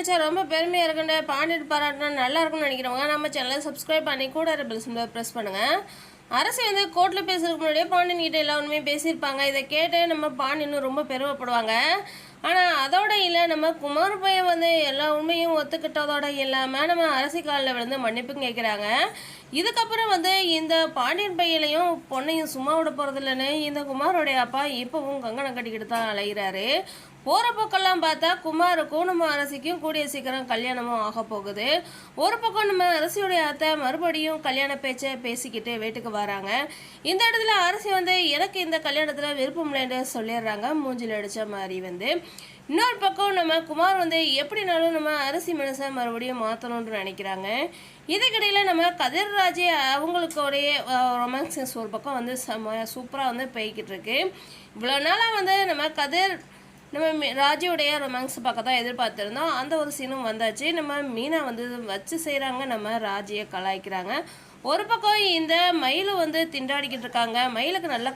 நினச்சா ரொம்ப பெருமையாக இருக்குண்ட பாண்டிட்டு பாராட்டினா நல்லா இருக்கும்னு நினைக்கிறவங்க நம்ம சேனலை சப்ஸ்கிரைப் பண்ணி கூட பெல் சிம்பிள் ப்ரெஸ் பண்ணுங்கள் அரசு வந்து கோர்ட்டில் பேசுறதுக்கு முன்னாடியே பாண்டியன் கிட்ட எல்லா ஒன்றுமே பேசியிருப்பாங்க. இதை கேட்டு நம்ம பாண்டியனும் ரொம்ப பெருமைப்படுவாங்க. ஆனால் அதோட இல்லை நம்ம குமார் பையன் வந்து எல்லா உண்மையும் ஒத்துக்கிட்டதோட இல்லாமல் நம்ம அரசி காலில் விழுந்து மன்னிப்பு கேட்குறாங்க இதுக்கப்புறம் வந்து இந்த பாண்டியன் பையிலையும் பொண்ணையும் சும்மா விட போகிறதில்லன்னு இந்த குமாரோடைய அப்பா இப்போவும் கங்கணம் கட்டிக்கிட்டு தான் அலைகிறாரு போகிற பக்கம்லாம் பார்த்தா குமாருக்கும் நம்ம அரசிக்கும் கூடிய சீக்கிரம் கல்யாணமும் ஆக போகுது. ஒரு பக்கம் நம்ம அரசியுடைய அத்தை மறுபடியும் கல்யாண பேச்சை பேசிக்கிட்டு வீட்டுக்கு வராங்க. இந்த இடத்துல அரசி வந்து எனக்கு இந்த கல்யாணத்தில் விருப்பம் இல்லைன்னு சொல்லிடுறாங்க? மூஞ்சில் அடித்த மாதிரி வந்து. இன்னொரு பக்கம் நம்ம குமார் வந்து எப்படினாலும் நம்ம அரிசி மனசை மறுபடியும் மாற்றணும்னு நினைக்கிறாங்க. இதுக்கிடையில் நம்ம கதிர்ராஜே அவங்களுக்குடைய ரொமான்சஸ் ஒரு பக்கம் வந்து செம சூப்பராக வந்து போய்கிட்டு இருக்கு. இவ்வளோ நாளாக வந்து நம்ம கதிர் நம்ம மீ- ராஜியோடைய ரொமான்ஸ் பார்க்க தான் எதிர்பார்த்துருந்தோம். அந்த ஒரு சீனும் வந்தாச்சு. நம்ம மீனா வந்து வச்சு செய்கிறாங்க நம்ம ராஜியை கலாய்க்கிறாங்க. ஒரு பக்கம் இந்த மயிலும் வந்து திண்டாடிக்கிட்டு இருக்காங்க. மயிலுக்கு நல்ல